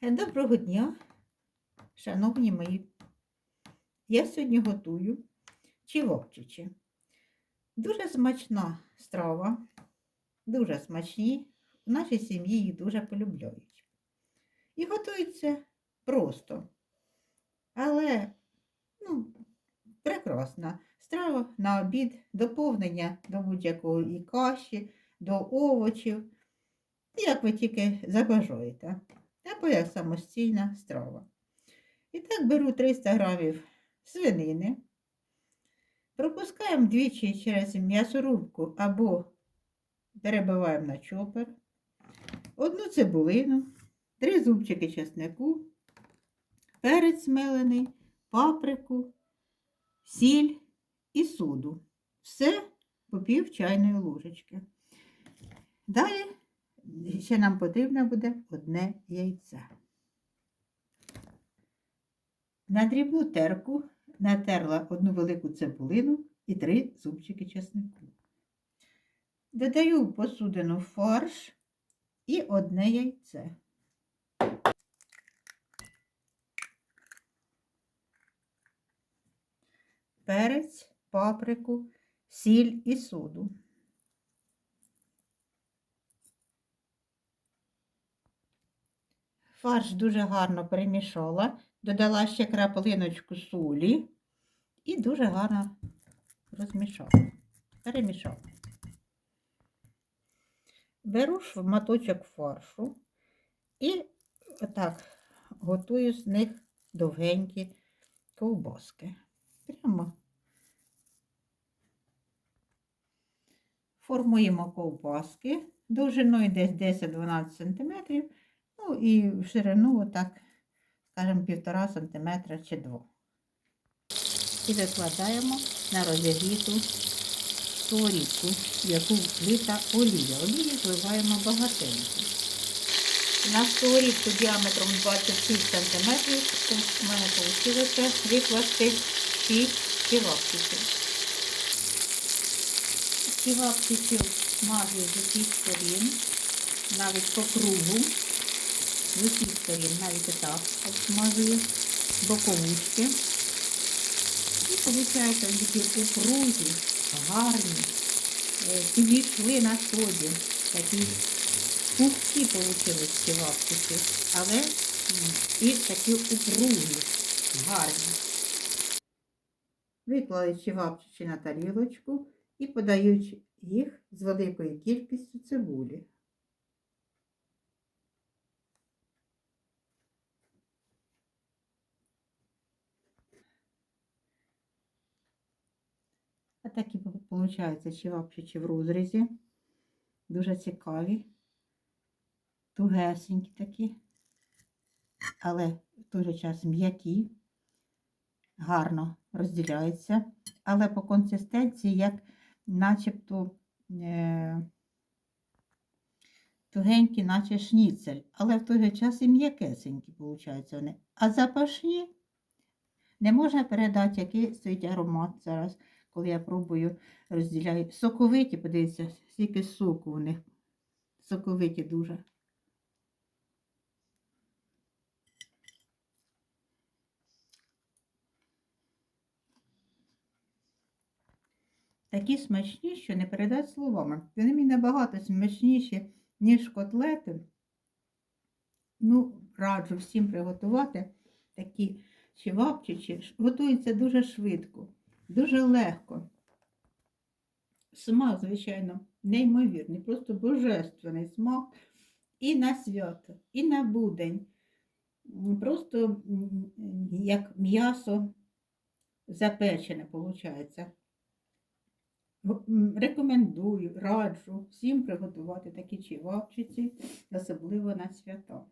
Е, Доброго дня, шановні мої. Я сьогодні готую чівопчичі. Дуже смачна страва, дуже смачні. В нашій сім'ї їх дуже полюбляють. І готується просто. Але ну, прекрасна страва на обід, доповнення до будь-якого і каші, до овочів. Як ви тільки забажаєте або як самостійна страва. І так беру 300 грамів свинини, пропускаємо двічі через м'ясорубку або перебиваємо на чопер, одну цибулину, три зубчики чеснику, перець мелений, паприку, сіль і суду. Все по пів чайної ложечки. Далі ще нам потрібно буде одне яйце. На дрібну терку натерла одну велику цибулину і три зубчики чеснику. Додаю в посудину фарш і одне яйце. Перець, паприку, сіль і соду. Фарш дуже гарно перемішала, додала ще краплиночку солі і дуже гарно розмішала. Перемішала. Беру шматочок фаршу і отак готую з них довгенькі ковбаски. Прямо формуємо ковбаски довжиною десь 10-12 см. Ну і в ширину, отак, скажімо, півтора сантиметра чи два. І викладаємо на розігріту сковорідку, яку вліта олія. Олії вливаємо багатенько. На сковорідку діаметром 26 см у мене вийшло викласти 6 ківапчиків. Ківапчиків мажу з усіх сторін, навіть по кругу з навіть так обсмажую боковушки. І виходить, такі упругі, гарні, підійшли на соді. Такі пухкі вийшли ці чевапчики, але і такі упругі, гарні. Виклали чевапчичі на тарілочку і подають їх з великою кількістю цибулі. А такі виходить чевапчичі в розрізі. Дуже цікаві, тугесенькі такі, але в той же час м'які, гарно розділяються, але по консистенції, як начебто е, тугенькі, наче шніцель, але в той же час і м'якесенькі, виходять вони. А запашні не можна передати, який стоїть аромат зараз коли я пробую розділяю. Соковиті, подивіться, скільки соку у них. Соковиті дуже. Такі смачні, що не передати словами. Вони мені набагато смачніші, ніж котлети. Ну, раджу всім приготувати такі чи чевапчичі. Готуються дуже швидко. Дуже легко. Смак, звичайно, неймовірний, просто божественний смак і на свято, і на будень. Просто як м'ясо запечене, виходить. Рекомендую, раджу всім приготувати такі чівапчиці, особливо на свято.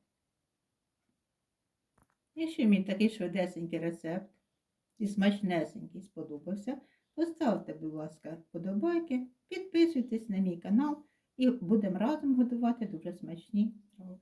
Якщо мій такий швидесенький рецепт і смачнесенький сподобався, поставте, будь ласка, вподобайки, підписуйтесь на мій канал і будемо разом готувати дуже смачні страви.